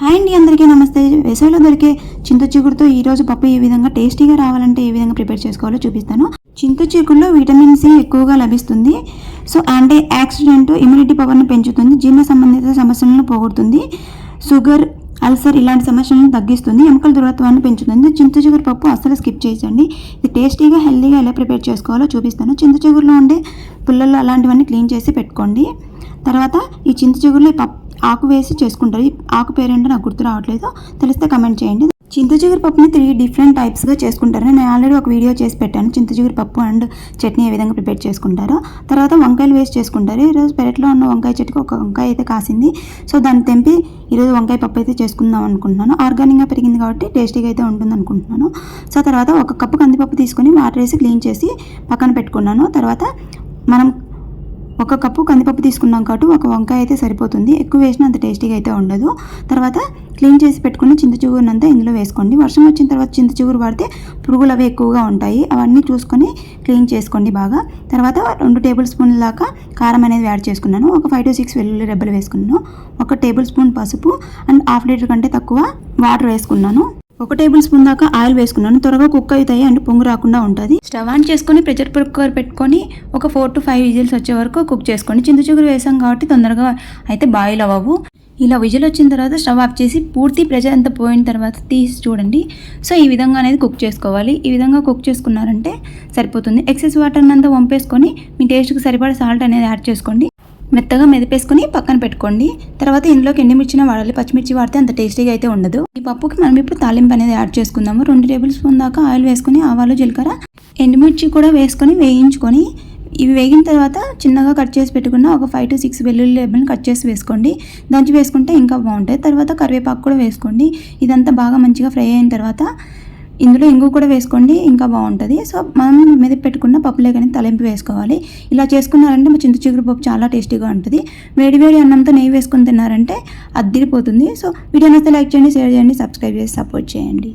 Hi అండి అందరికీ నమస్తే. వేసవిలో దొరికే చింత చిగురుతో ఈరోజు పప్పు ఏ విధంగా టేస్టీగా రావాలంటే ఏ విధంగా ప్రిపేర్ చేసుకోవాలో చూపిస్తాను. చింత చిగురులో విటమిన్ సి ఎక్కువగా లభిస్తుంది. సో యాంటీ యాక్సిడెంట్ ఇమ్యూనిటీ పవర్ని పెంచుతుంది జీర్ణ సంబంధిత సమస్యలను పోగొడుతుంది షుగర్ అల్సర్ ఇలాంటి సమస్యలను తగ్గిస్తుంది ఎముకల దృఢత్వాన్ని పెంచుతుంది. చింత చిగురు పప్పు అస్సలు స్కిప్ చేయండి ఇది టేస్టీగా హెల్తీగా ఎలా ప్రిపేర్ చేసుకోవాలో చూపిస్తాను. చింత చిగురులో ఉండే పుల్లలు అలాంటివన్నీ క్లీన్ చేసి పెట్టుకోండి. తర్వాత ఈ చింత చిగురులో పప్పు ఆకు వేసి చేసుకుంటారు. ఆకు పేరేంటో నాకు గుర్తు రావట్లేదు. తెలిస్తే కమెంట్ చేయండి. చింతచిగురు పప్పుని త్రీ డిఫరెంట్ టైప్స్గా చేసుకుంటారు నేను ఆల్రెడీ ఒక వీడియో చేసి పెట్టాను. చింత చిగురు పప్పు అండ్ చట్నీ ఏ విధంగా ప్రిపేర్ చేసుకుంటారు. తర్వాత వంకాయలు వేసి చేసుకుంటారు. ఈరోజు పెరట్లో ఉన్న వంకాయ చెట్టుకి ఒక వంకాయ అయితే కాసింది. సో దాన్ని తెంపి ఈరోజు వంకాయ పప్పు అయితే చేసుకుందాం అనుకుంటున్నాను. ఆర్గానిక్గా పెరిగింది కాబట్టి టేస్టీగా అయితే ఉంటుంది అనుకుంటున్నాను. సో తర్వాత ఒక కప్పు కందిపప్పు తీసుకొని వాటర్ వేసి క్లీన్ చేసి పక్కన పెట్టుకున్నాను. తర్వాత మనం ఒక కప్పు కందిపప్పు తీసుకున్నాం కాబట్టి ఒక వంకాయ అయితే సరిపోతుంది. ఎక్కువ వేసినా అంత టేస్టీగా అయితే ఉండదు. తర్వాత క్లీన్ చేసి పెట్టుకున్న చింత చిగురునంతా ఇందులో వేసుకోండి. వర్షం వచ్చిన తర్వాత చింత చిగురు వాడితే పురుగులు అవి ఎక్కువగా ఉంటాయి. అవన్నీ చూసుకొని క్లీన్ చేసుకోండి బాగా. తర్వాత రెండు టేబుల్ స్పూన్ దాకా కారం అనేది యాడ్ చేసుకున్నాను. ఒక ఫైవ్ టు సిక్స్ వెల్లుల్లి రెబ్బలు వేసుకున్నాను. ఒక టేబుల్ స్పూన్ పసుపు అండ్ హాఫ్ లీటర్ కంటే తక్కువ వాటర్ వేసుకున్నాను. ఒక టేబుల్ స్పూన్ దాకా ఆయిల్ వేసుకున్నాను. త్వరగా కుక్ అవుతాయి అండ్ పొంగు రాకుండా ఉంటుంది. స్టవ్ ఆన్ చేసుకొని ప్రెషర్ కుక్కర్ పెట్టుకొని ఒక ఫోర్ టు ఫైవ్ విజిల్స్ వచ్చే వరకు కుక్ చేసుకోండి. చింత చిగురు వేసాం కాబట్టి తొందరగా అయితే బాయిల్ అవ్వవు. ఇలా విజిల్ వచ్చిన తర్వాత స్టవ్ ఆఫ్ చేసి పూర్తి ప్రెషర్ అంతా పోయిన తర్వాత తీసి చూడండి. సో ఈ విధంగా అనేది కుక్ చేసుకోవాలి. ఈ విధంగా కుక్ చేసుకున్నారంటే సరిపోతుంది. ఎక్సెస్ వాటర్ అంతా వంపేసుకొని మీ టేస్ట్కి సరిపడా సాల్ట్ అనేది యాడ్ చేసుకోండి. మెత్తగా మెదిపేసుకుని పక్కన పెట్టుకోండి. తర్వాత ఇందులోకి ఎండుమిర్చిన వాడాలి. పచ్చిమిర్చి వాడితే అంత టేస్టీగా అయితే ఉండదు. ఈ పప్పుకి మనం ఇప్పుడు తాలింపు అనేది యాడ్ చేసుకుందాము. రెండు టేబుల్ స్పూన్ దాకా ఆయిల్ వేసుకొని ఆవాలు జీలకర్ర ఎండుమిర్చి కూడా వేసుకొని వేయించుకొని ఇవి వేగిన తర్వాత చిన్నగా కట్ చేసి పెట్టుకున్న ఒక ఫైవ్ టు సిక్స్ వెల్లుల్లి లేబుల్ని కట్ చేసి వేసుకోండి. దంచి వేసుకుంటే ఇంకా బాగుంటుంది తర్వాత కరివేపాకు కూడా వేసుకోండి. ఇదంతా బాగా మంచిగా ఫ్రై అయిన తర్వాత ఇందులో ఇంగు కూడా వేసుకోండి ఇంకా బాగుంటుంది. సో మనం మీద పెట్టుకున్న పప్పులే కానీ తలింపు వేసుకోవాలి. ఇలా చేసుకున్నారంటే మా చింత చిగురు పప్పు చాలా టేస్టీగా ఉంటుంది. వేడి వేడి అన్నంతో నెయ్యి వేసుకొని తిన్నారంటే అద్దిరిపోతుంది. సో వీడియో నచ్చితే లైక్ చేయండి షేర్ చేయండి సబ్స్క్రైబ్ చేసి సపోర్ట్ చేయండి.